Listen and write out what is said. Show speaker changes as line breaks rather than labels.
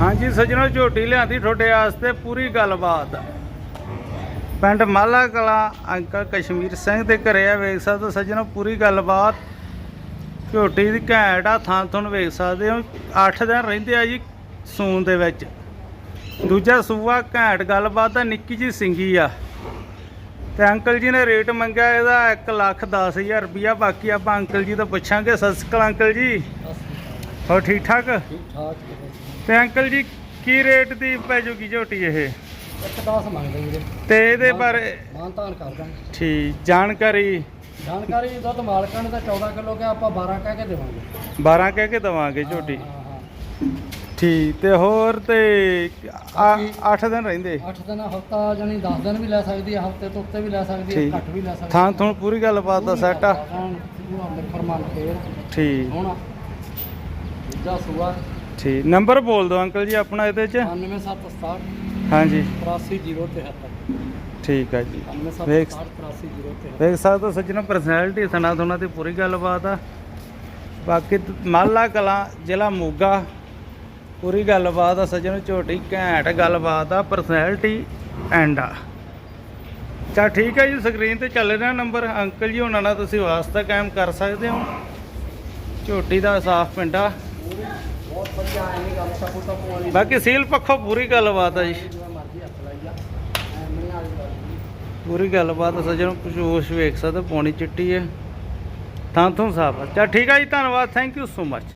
ਹਾਂਜੀ, ਸੱਜਣੋ, ਝੋਟੀ ਲਿਆਂਦੀ ਤੁਹਾਡੇ ਵਾਸਤੇ ਪੂਰੀ ਗੱਲਬਾਤ। ਪਿੰਡ ਮਾਲਾ ਕਲਾ, ਅੰਕਲ ਕਸ਼ਮੀਰ ਸਿੰਘ ਦੇ ਘਰੇ ਆ, ਵੇਖ ਸਕਦੇ ਹੋ ਸੱਜਣੋ, ਪੂਰੀ ਗੱਲਬਾਤ। ਝੋਟੀ ਦੀ ਘੈਂਟ ਆ, ਥਾਂ ਤੁਹਾਨੂੰ ਵੇਖ ਸਕਦੇ ਹੋ। 8 ਦਿਨ ਰਹਿੰਦੇ ਆ ਜੀ ਸੂਨ ਦੇ ਵਿੱਚ। ਦੂਜਾ ਸੂਆ, ਘੈਂਟ ਗੱਲਬਾਤ ਆ, ਨਿੱਕੀ ਜੀ ਸਿੰਗੀ ਆ। ਤੇ ਅੰਕਲ ਜੀ ਨੇ ਰੇਟ ਮੰਗਿਆ, ਇਹਦਾ 1 ਲੱਖ 10000 ਰੁਪਇਆ ਬਾਕੀ ਆਪਾਂ ਅੰਕਲ ਜੀ ਤੋਂ ਪੁੱਛਾਂਗੇ। ਸਤਿ ਸ਼੍ਰੀ ਅਕਾਲ ਅੰਕਲ ਜੀ। ਹੋਰ ਠੀਕ ਠਾਕ?
ਠੀਕ ਠਾਕ
ਤੇ ਅੰਕਲ ਜੀ ਕੀ ਰੇਟ ਦੀ ਪੈ ਜੂਗੀ ਝੋਟੀ ਇਹ?
ਇੱਕ 10 ਮੰਗਦੇ ਵੀਰੇ।
ਤੇ ਇਹਦੇ ਬਾਰੇ
ਮਾਨਤਾਨ ਕਰ ਦਾਂਗੇ।
ਠੀਕ ਜਾਣਕਾਰੀ?
ਜਾਣਕਾਰੀ ਦੁੱਧ ਮਾਲਕਾਂ ਨੇ ਤਾਂ 14 ਕਿਲੋ ਕਿਹਾ ਆਪਾਂ 12 ਕਹਿ ਕੇ ਦੇਵਾਂਗੇ।
12 ਕਹਿ ਕੇ ਦਵਾਂਗੇ ਝੋਟੀ।
ਹਾਂ ਹਾਂ।
ਠੀਕ ਤੇ ਹੋਰ ਤੇ 8 ਦਿਨ ਰਹਿੰਦੇ।
8 ਦਿਨ ਹਫਤਾ ਜਾਨੀ 10 ਦਿਨ ਵੀ ਲੈ ਸਕਦੀ ਹੈ ਹਫ਼ਤੇ ਤੋਂ ਉੱਤੇ ਵੀ ਲੈ ਸਕਦੀ। ਹੈ ਘੱਟ ਵੀ ਲੈ ਸਕਦੀ
ਥਾਂ ਤੁਹਾਨੂੰ ਪੂਰੀ ਗੱਲਬਾਤ ਦਾ ਸੈੱਟ ਆ। ਠੀਕ।
ਹੁਣ ਦੂਜਾ ਸੂਆ।
ਠੀਕ। ਨੰਬਰ ਬੋਲ ਦਿਓ ਅੰਕਲ ਜੀ ਆਪਣਾ ਇਹਦੇ ਚ।
9767
ਹਾਂਜੀ।
83073
ਠੀਕ ਆ ਜੀ।
9767
ਵੇਖ
83073
ਦੇਖ ਸਕਦੇ ਹੋ ਸੱਜਣੋ ਪਰਸਨੈਲਿਟੀ ਸੁਣਾ ਤੁਹਾਨੂੰ ਦੀ ਪੂਰੀ ਗੱਲਬਾਤ ਆ। ਬਾਕੀ ਤ- ਮਾਲਾ ਕਲਾਂ ਜ਼ਿਲ੍ਹਾ ਮੋਗਾ ਪੂਰੀ ਗੱਲਬਾਤ ਆ ਸੱਜਣੋ ਝੋਟੀ ਘੈਂਟ ਗੱਲਬਾਤ ਆ ਪਰਸਨੈਲਿਟੀ ਐਂਡ ਆ। ਚਾ ਠੀਕ ਹੈ ਜੀ ਸਕਰੀਨ ਤੇ ਚੱਲ ਰਿਹਾ ਨੰਬਰ। ਅੰਕਲ ਜੀ ਉਹਨਾਂ ਨਾਲ ਤੁਸੀਂ ਵਾਸਤਾ ਕਾਇਮ ਕਰ ਸਕਦੇ ਹੋ। ਝੋਟੀ ਦਾ ਸਾਫ਼ ਪਿੰਡਾ।
ਬਹੁਤ ਵਧੀਆ ਐਵੇਂ ਗੱਲ ਸਪੂ ਸਪੂ ਵਾਲੀ
ਬਾਕੀ ਸੀਲ ਪੱਖੋਂ ਪੂਰੀ ਗੱਲਬਾਤ ਆ ਜੀ।
ਜਿਵੇਂ ਮਰਜ਼ੀ ਹੱਥ ਲਾਈ ਜਾ ਐਵੇਂ
ਪੂਰੀ ਗੱਲਬਾਤ ਸੱਜਣੋ ਵੇਖ ਸਕਦੇ ਹੋ, ਪੌਣੀ ਚਿੱਟੀ ਹੈ ਥਾਂ ਤੋਂ ਸਾਫ਼ ਆ। ਚਾ ਠੀਕ ਹੈ ਜੀ ਧੰਨਵਾਦ। Thank you so much